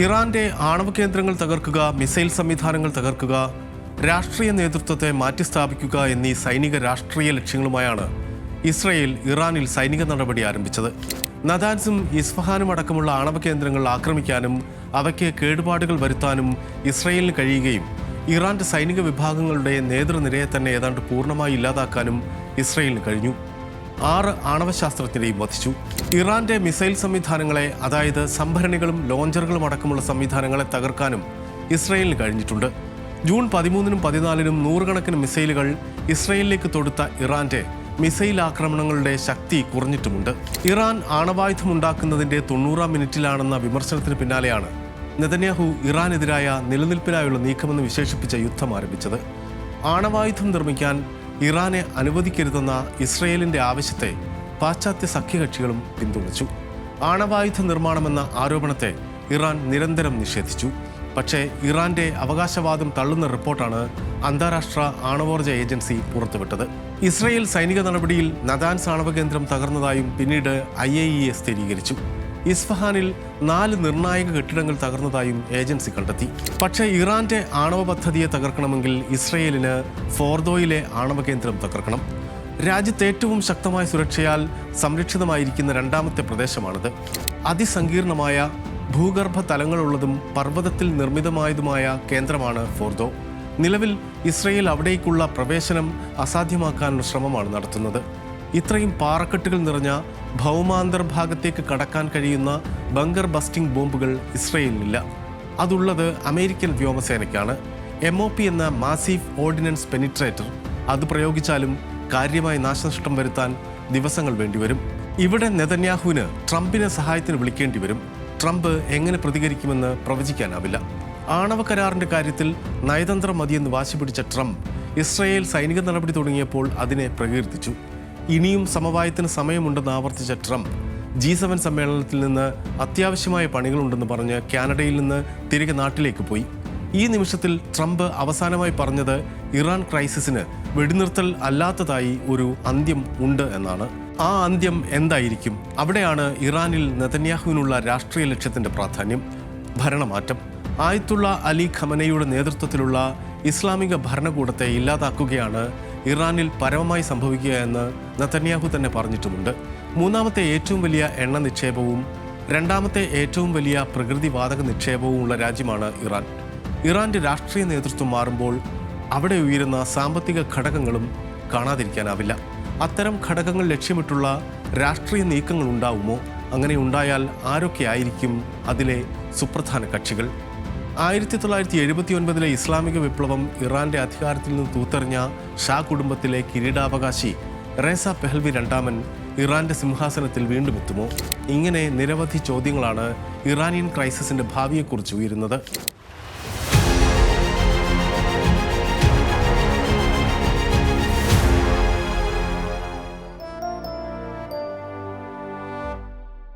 ഇറാന്റെ ആണവ കേന്ദ്രങ്ങൾ തകർക്കുക മിസൈൽ സംവിധാനങ്ങൾ തകർക്കുക രാഷ്ട്രീയ നേതൃത്വത്തെ മാറ്റിസ്ഥാപിക്കുക എന്നീ സൈനിക രാഷ്ട്രീയ ലക്ഷ്യങ്ങളുമായാണ് ഇസ്രയേൽ ഇറാനിൽ സൈനിക നടപടി ആരംഭിച്ചത്. നദാൻസും ഇസ്ഫഹാനും അടക്കമുള്ള ആണവ കേന്ദ്രങ്ങൾ ആക്രമിക്കാനും അവയ്ക്ക് കേടുപാടുകൾ വരുത്താനും ഇസ്രയേലിന് കഴിയുകയും ഇറാന്റെ സൈനിക വിഭാഗങ്ങളുടെ നേതൃനിരയെ തന്നെ ഏതാണ്ട് പൂർണമായി ഇല്ലാതാക്കാനും ഇസ്രയേലിന് കഴിഞ്ഞു. ആറ് ആണവശാസ്ത്രജ്ഞരെയും വധിച്ചു. ഇറാന്റെ മിസൈൽ സംവിധാനങ്ങളെ അതായത് സംഭരണികളും ലോഞ്ചറുകളും അടക്കമുള്ള സംവിധാനങ്ങളെ തകർക്കാനും ഇസ്രയേലിന് കഴിഞ്ഞിട്ടുണ്ട്. ജൂൺ പതിമൂന്നിനും പതിനാലിനും നൂറുകണക്കിന് മിസൈലുകൾ ഇസ്രയേലിലേക്ക് തൊടുത്ത ഇറാന്റെ മിസൈൽ ആക്രമണങ്ങളുടെ ശക്തി കുറഞ്ഞിട്ടുമുണ്ട്. ഇറാൻ ആണവായുധമുണ്ടാക്കുന്നതിന്റെ തൊണ്ണൂറാം മിനിറ്റിലാണെന്ന വിമർശനത്തിന് പിന്നാലെയാണ് നെതന്യാഹു ഇറാനെതിരായ നിലനിൽപ്പിനായുള്ള നീക്കമെന്ന് വിശേഷിപ്പിച്ച യുദ്ധം ആരംഭിച്ചത്. ആണവായുധം നിർമ്മിക്കാൻ ഇറാനെ അനുവദിക്കരുതെന്ന ഇസ്രയേലിന്റെ ആവശ്യത്തെ പാശ്ചാത്യ സഖ്യകക്ഷികളും പിന്തുണച്ചു. ആണവായുധ നിർമ്മാണമെന്ന ആരോപണത്തെ ഇറാൻ നിരന്തരം നിഷേധിച്ചു. പക്ഷേ ഇറാന്റെ അവകാശവാദം തള്ളുന്ന റിപ്പോർട്ടാണ് അന്താരാഷ്ട്ര ആണവോർജ ഏജൻസി പുറത്തുവിട്ടത്. ഇസ്രയേൽ സൈനിക നടപടിയിൽ നദാൻസ് ആണവ കേന്ദ്രം തകർന്നതായും പിന്നീട് ഐ എ ഇ എ സ്ഥിരീകരിച്ചു. ഇസ്ഫഹാനിൽ നാല് നിർണായക കെട്ടിടങ്ങൾ തകർന്നതായും ഏജൻസി കണ്ടെത്തി. പക്ഷേ ഇറാന്റെ ആണവ പദ്ധതിയെ തകർക്കണമെങ്കിൽ ഇസ്രയേലിന് ഫോർദോയിലെ ആണവ കേന്ദ്രം തകർക്കണം. രാജ്യത്തെ ഏറ്റവും ശക്തമായ സുരക്ഷയാൽ സംരക്ഷിതമായിരിക്കുന്ന രണ്ടാമത്തെ പ്രദേശമാണിത്. അതിസങ്കീർണമായ ഭൂഗർഭ തലങ്ങളുള്ളതും പർവതത്തിൽ നിർമ്മിതമായതുമായ കേന്ദ്രമാണ് ഫോർദോ. നിലവിൽ ഇസ്രയേൽ അവിടേക്കുള്ള പ്രവേശനം അസാധ്യമാക്കാനുള്ള ശ്രമമാണ് നടത്തുന്നത്. ഇത്രയും പാറക്കെട്ടുകൾ നിറഞ്ഞ ഭൗമാന്തർഭാഗത്തേക്ക് കടക്കാൻ കഴിയുന്ന ബങ്കർ ബസ്റ്റിംഗ് ബോംബുകൾ ഇസ്രയേലിനില്ല. അതുള്ളത് അമേരിക്കൻ വ്യോമസേനയ്ക്കാണ്. എം ഒ പി എന്ന മാസീവ് ഓർഡിനൻസ് പെനിട്രേറ്റർ അത് പ്രയോഗിച്ചാലും കാര്യമായ നാശനഷ്ടം വരുത്താൻ ദിവസങ്ങൾ വേണ്ടിവരും. ഇവിടെ നെതന്യാഹുവിന് ട്രംപിനെ സഹായത്തിന് വിളിക്കേണ്ടി വരും. ട്രംപ് എങ്ങനെ പ്രതികരിക്കുമെന്ന് പ്രവചിക്കാനാവില്ല. ആണവ കരാറിന്റെ കാര്യത്തിൽ നയതന്ത്ര മതിയെന്ന് വാശിപിടിച്ച ട്രംപ് ഇസ്രയേൽ സൈനിക നടപടി തുടങ്ങിയപ്പോൾ അതിനെ പ്രകീർത്തിച്ചു. ഇനിയും സമവായത്തിന് സമയമുണ്ടെന്ന് ആവർത്തിച്ച ട്രംപ് ജി സെവൻ സമ്മേളനത്തിൽ നിന്ന് അത്യാവശ്യമായ പണികളുണ്ടെന്ന് പറഞ്ഞ് കാനഡയിൽ നിന്ന് തിരികെ നാട്ടിലേക്ക് പോയി. ഈ നിമിഷത്തിൽ ട്രംപ് അവസാനമായി പറഞ്ഞത് ഇറാൻ ക്രൈസിസിന് വെടിനിർത്തൽ അല്ലാത്തതായി ഒരു അന്ത്യം ഉണ്ട് എന്നാണ്. ആ അന്ത്യം എന്തായിരിക്കും? അവിടെയാണ് ഇറാനിൽ നെതന്യാഹുവിനുള്ള രാഷ്ട്രീയ ലക്ഷ്യത്തിന്റെ പ്രാധാന്യം. ഭരണമാറ്റം. ആയത്തുള്ള അലി ഖമനയുടെ നേതൃത്വത്തിലുള്ള ഇസ്ലാമിക ഭരണകൂടത്തെ ഇല്ലാതാക്കുകയാണ് ഇറാനിൽ പരമമായി സംഭവിക്കുക എന്ന് നത്തന്യാഹു തന്നെ പറഞ്ഞിട്ടുമുണ്ട്. മൂന്നാമത്തെ ഏറ്റവും വലിയ എണ്ണ നിക്ഷേപവും രണ്ടാമത്തെ ഏറ്റവും വലിയ പ്രകൃതിവാതക നിക്ഷേപവും ഉള്ള രാജ്യമാണ് ഇറാൻ. ഇറാന്റെ രാഷ്ട്രീയ നേതൃത്വം മാറുമ്പോൾ അവിടെ ഉയരുന്ന സാമ്പത്തിക ഘടകങ്ങളും കാണാതിരിക്കാനാവില്ല. അത്തരം ഘടകങ്ങൾ ലക്ഷ്യമിട്ടുള്ള രാഷ്ട്രീയ നീക്കങ്ങൾ ഉണ്ടാവുമോ അങ്ങനെ ഉണ്ടായാൽ ആരൊക്കെയായിരിക്കും അതിലെ സുപ്രധാന കക്ഷികൾ? ആയിരത്തി തൊള്ളായിരത്തി എഴുപത്തി ഒൻപതിലെ ഇസ്ലാമിക വിപ്ലവം ഇറാന്റെ അധികാരത്തിൽ നിന്ന് തൂത്തെറിഞ്ഞ ഷാ കുടുംബത്തിലെ കിരീടാവകാശി റേസ പെഹൽവി രണ്ടാമൻ ഇറാന്റെ സിംഹാസനത്തിൽ വീണ്ടും എത്തുമോ? ഇങ്ങനെ നിരവധി ചോദ്യങ്ങളാണ് ഇറാനിയൻ ക്രൈസിസിന്റെ ഭാവിയെക്കുറിച്ച് ഉയരുന്നത്.